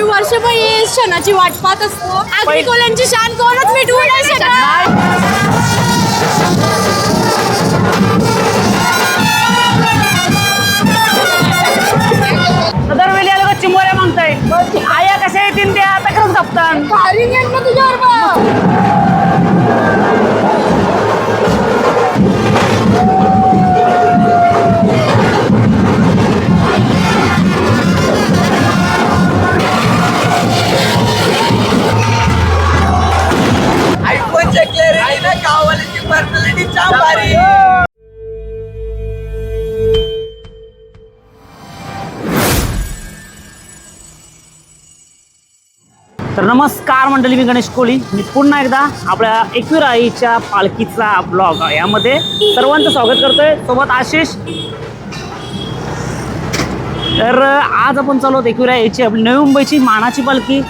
आम्ही वर्षभर ही क्षणाची वाट पाहत असतो. अग्निकोल्यांची शान कोणच मिटवू नाही. शकत दरवेळी आलं का चिंबोऱ्या मागताय. आया कशा येतील त्या तक्रच कापतान भारी गेम ना तुझ्यावर तर नमस्कार मंडळी मी गणेश कोळी. मी पुन्हा एकदा आपल्या एकविरा आईच्या पालखीचा ब्लॉग यामध्ये सर्वांचं स्वागत करतोय. सोबत आशिष. तर आज आपण चालू आहोत आईची आपली नवी मुंबईची मानाची पालखी.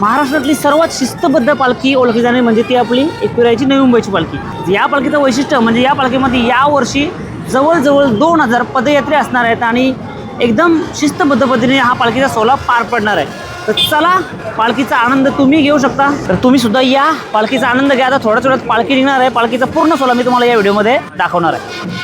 महाराष्ट्रातली सर्वात शिस्तबद्ध पालखी ओळखली जाणे म्हणजे ती आपली एकविरायची नवी मुंबईची पालखी. म्हणजे या पालखीचं वैशिष्ट्य म्हणजे या पालखीमध्ये यावर्षी जवळजवळ दोन हजार पदयात्रे असणार आहेत आणि एकदम शिस्तबद्ध पद्धतीने हा पालखीचा सोहळा पार पडणार आहे. तर चला पालखीचा आनंद तुम्ही घेऊ शकता. तर तुम्ही सुद्धा या पालखीचा आनंद घ्या. आता थोड्याच वेळात पालखी निघणार आहे. पालखीचा पूर्ण सोला मी तुम्हाला या व्हिडिओमध्ये दाखवणार आहे.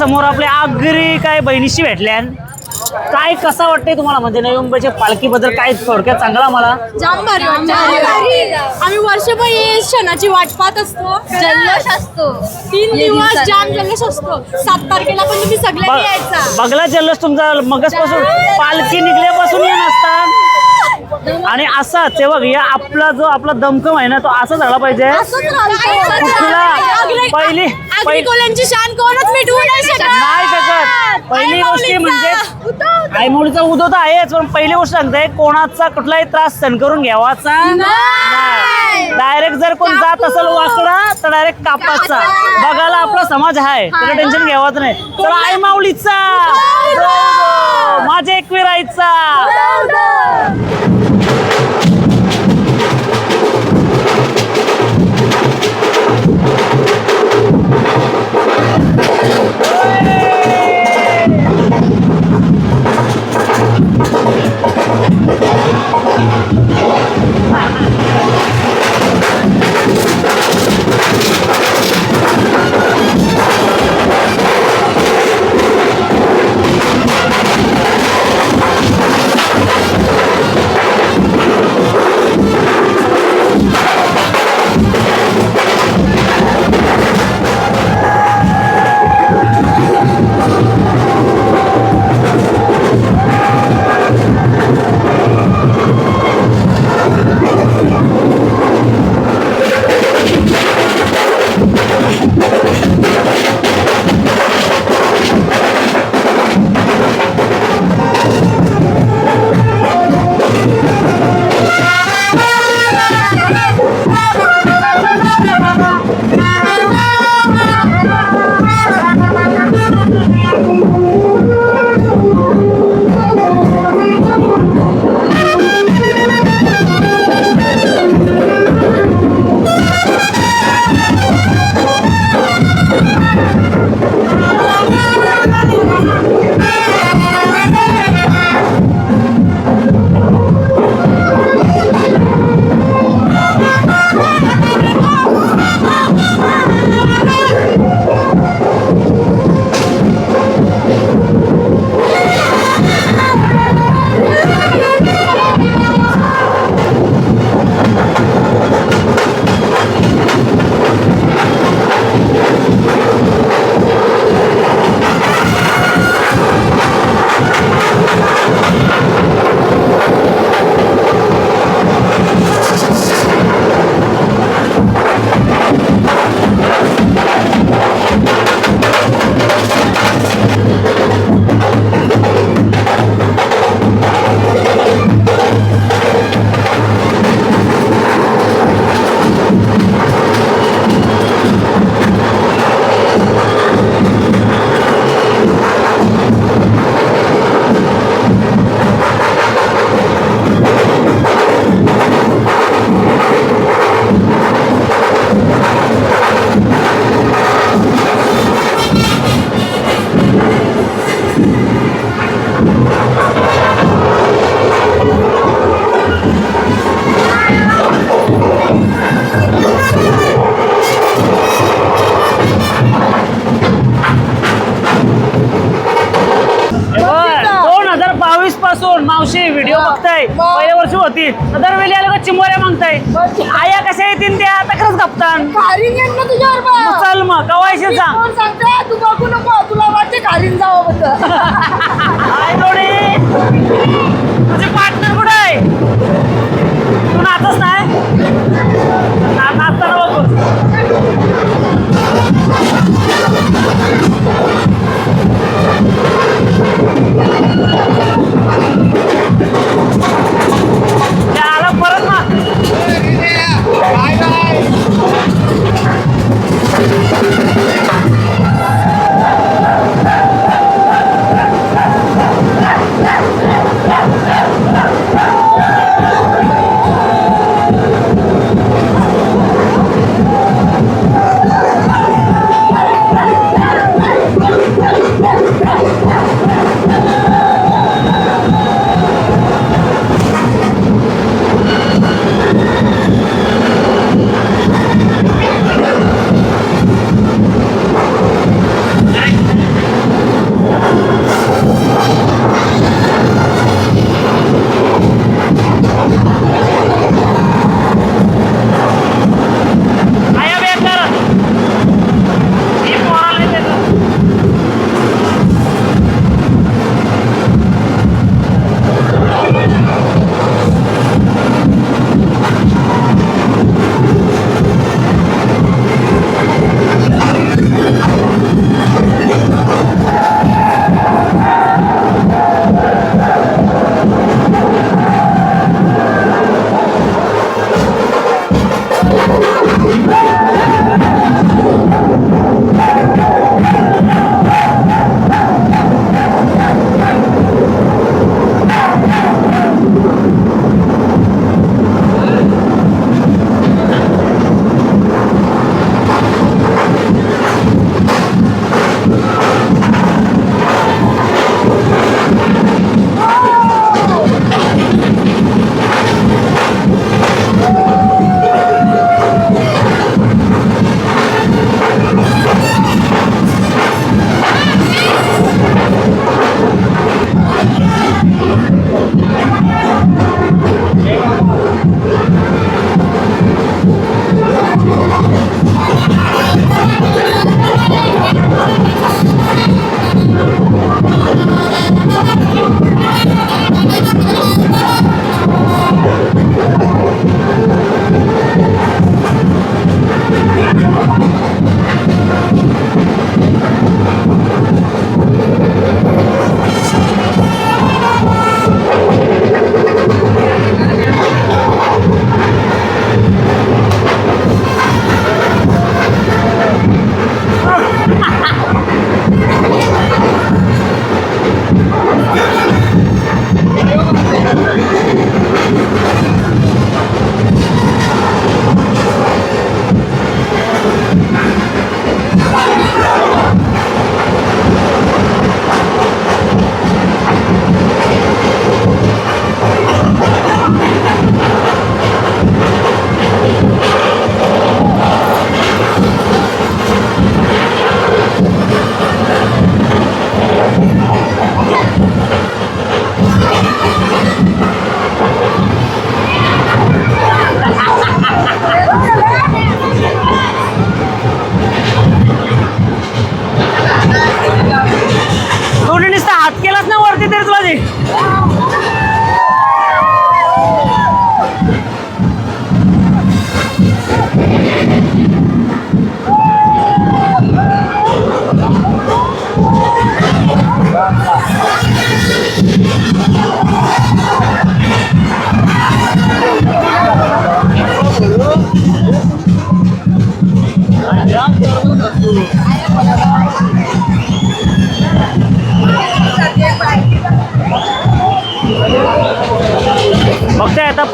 समोर आपल्या आगरी काय बहिणीशी भेटल्यान. काय कसा वाटतंय तुम्हाला? म्हणजे नवी मुंबईच्या पालखीबद्दल काय थोडक्यात सांगा मला जाम भारी वाटतं आम्ही वर्षभर ही क्षणाची वाट पाहत असतो. जल्लोष असतो. तीन दिवस जाम जल्लोष असतो. सात तारखेला पण तुम्ही सगळ्यांनी यायचा. बघला जल्लोष तुमचा मगजपासून. पालखी निघल्यापासून येत असतात आणि असाच हे बघ या आपला जो आपला दमकम आहे ना तो असा झाला पाहिजे. कुठला? पहिली- अग्निकोल्यांची शान कोणच मिटवू नाही शकत नाही शकत. पहिली गोष्टी म्हणजे-. आईमुळीचा उदो तर आहेच पण पहिली गोष्ट सांगते कोणाचा कुठलाही त्रास सहन करून घ्यावाचा. डायरेक्ट जर कोण जात असेल वाकडा तर डायरेक्ट कापाचा बघायला आपला समाज आहे त्याचं टेन्शन घ्यावाचं नाही तर आई माऊलीचा माझे एक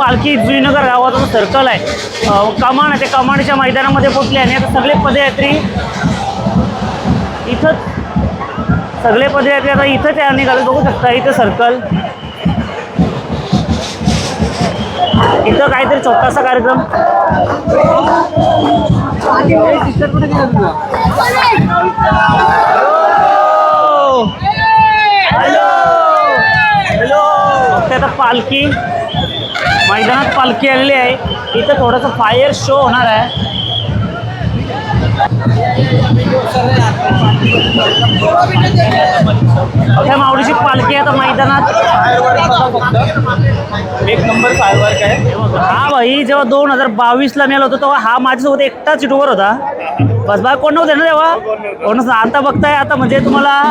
पालखी जुईनगर गावाचा जो सर्कल आहे. अ, कमान आहे त्या कमानीच्या मैदानामध्ये पोचले आणि आता सगळे पदयात्री इथंच सगळे पदयात्री आता इथंच आहे निघाले बघू शकता इथं सर्कल. इथं काहीतरी छोटासा कार्यक्रम. हॅलो हॅलो आता पालखी. मैदानात पालखी आलेली आहे. इथं थोडंसं फायर शो होणार आहे. त्या माऊलीची पालखी आता मैदानात. एक नंबर फायरवर्क आहे. हा भाई जेव्हा दोन हजार बावीसला मेला होता तेव्हा हा माझ्यासोबत एकटाच युट्यूबर होता. बस बा कोण नव्हते ना तेव्हा? कोण. आता बघताय आता म्हणजे तुम्हाला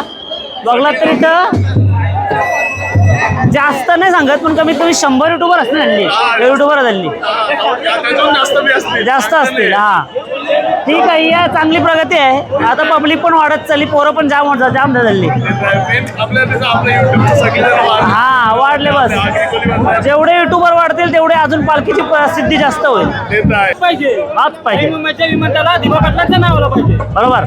बघलात तर इथं? जास्त नाही सांगत पण कमीत कमी शंभर युट्यूबर असतील हल्ली युट्यूबर हल्ली जास्त असतील हा. ठीक आहे या चांगली प्रगती आहे. आता पब्लिक पण वाढत चालली पोरं पण जाम वाढ जाम झाली हा वाढले बस. जेवढे युट्यूबर वाढतील तेवढे अजून पालखीची प्रसिद्धी जास्त होईल. पाहिजे. हाच पाहिजे पाहिजे बरोबर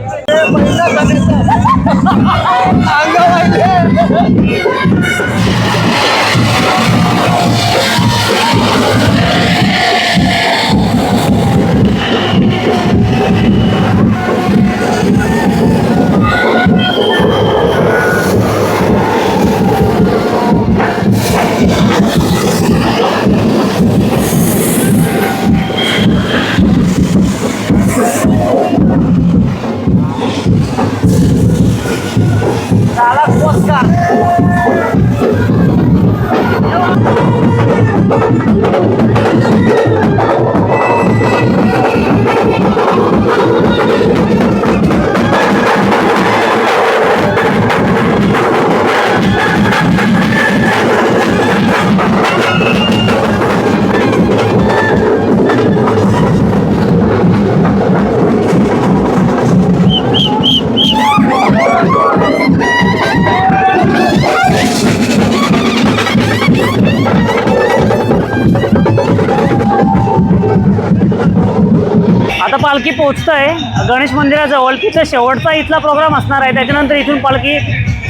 पालखी पोचत आहे गणेश मंदिराजवळ तिथं शेवटचा इथला प्रोग्राम असणार आहे. त्याच्यानंतर इथून पालखी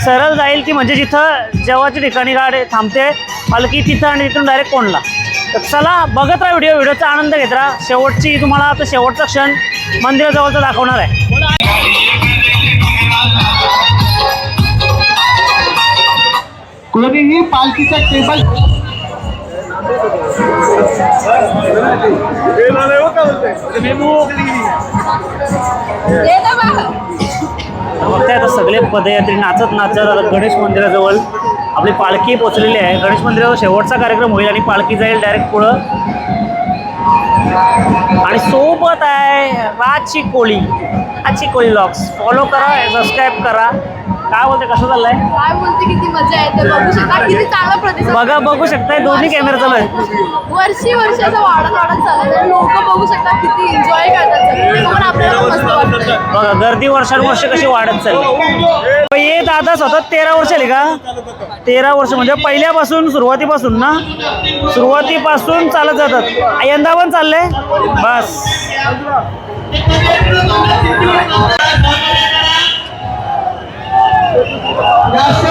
सरळ जाईल की म्हणजे जिथं जेव्हाच्या ठिकाणी गाडी थांबते पालखी तिथं आणि तिथून डायरेक्ट कोणला. तर चला बघत राहा व्हिडिओ व्हिडिओचा आनंद घेत राहा. शेवटची तुम्हाला आता शेवटचा क्षण मंदिराजवळचा दाखवणार आहे. पालखीचा टेबल बघताय आता सगळे पदयात्री नाचत नाचत आता गणेश मंदिराजवळ आपली पालखी पोचलेली आहे. गणेश मंदिरावर शेवटचा कार्यक्रम होईल आणि पालखी जाईल डायरेक्ट पुढं. आणि सोबत आहे राजची कोळी. राजची कोळी लॉक्स फॉलो करा सबस्क्राईब करा. काय बोलते कसं चाललंय? काय बोलते किती मजा येते बघू शकता किती चांगला प्रतिसाद बघा बघू शकताय दोन्ही कॅमेरा चालू आहेत. वर्षी वर्षाचा वाढत वाढत चालत लोक बघू शकता किती एन्जॉय करतात सगळे. ते आपल्याला पण मस्त वाटतं बघा गर्दी वर्षानुवर्ष कशी वाढत चालली. हे दादा सतत तेरा वर्ष आली का? तेरा वर्ष म्हणजे पहिल्यापासून सुरुवातीपासून ना? सुरुवातीपासून चालत जातात. यंदा पण चाललंय? बस. जास्त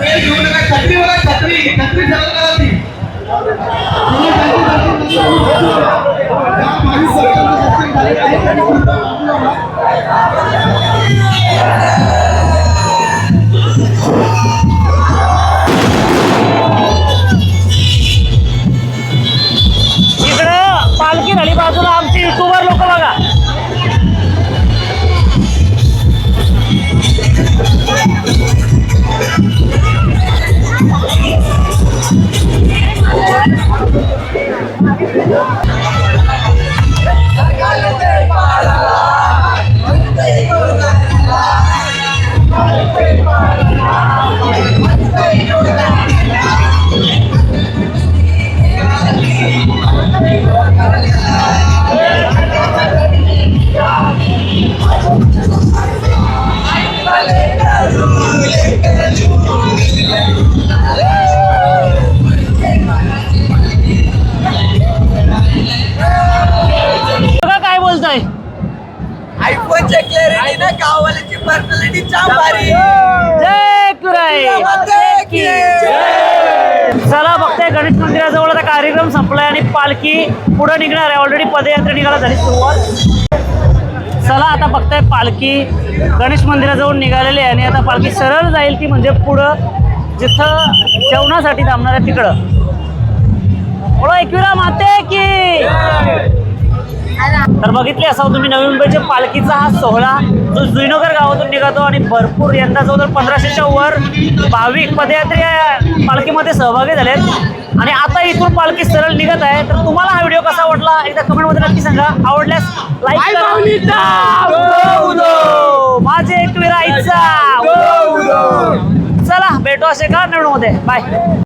वेळ घेऊ नका छत्री बघा छत्री छत्री सरळ करा ती इकडं पालखी झाली बाजूला. पर्सनॅलिटी जाम भारी जय कुराई. माते की चला बघताय गणेश मंदिराजवळ आता कार्यक्रम संपलाय आणि पालखी पुढे निघणार आहे. ऑलरेडी पदयात्रा निघायला झाली सुरुवात. चला आता बघताय पालखी गणेश मंदिराजवळ निघालेली आहे आणि आता पालखी सरळ जाईल ती म्हणजे पुढं जिथं जेवणासाठी थांबणार आहे तिकडं. एकविरा माते की. तर बघितले असावं तुम्ही नवी मुंबईच्या पालखीचा हा सोहळा जो जुईनगर गावातून निघतो आणि भरपूर यंदा जवळजवळ पंधराशेच्या वर भाविक पदयात्री या पालखीमध्ये सहभागी झालेत. आणि आता इथून पालखी सरळ निघत आहे. तर तुम्हाला हा व्हिडिओ कसा वाटला? एकदा कमेंटमध्ये नक्की सांगा. आवडल्यास लाईक करा. माझे उदो. चला भेटू असे का नवीन मध्ये बाय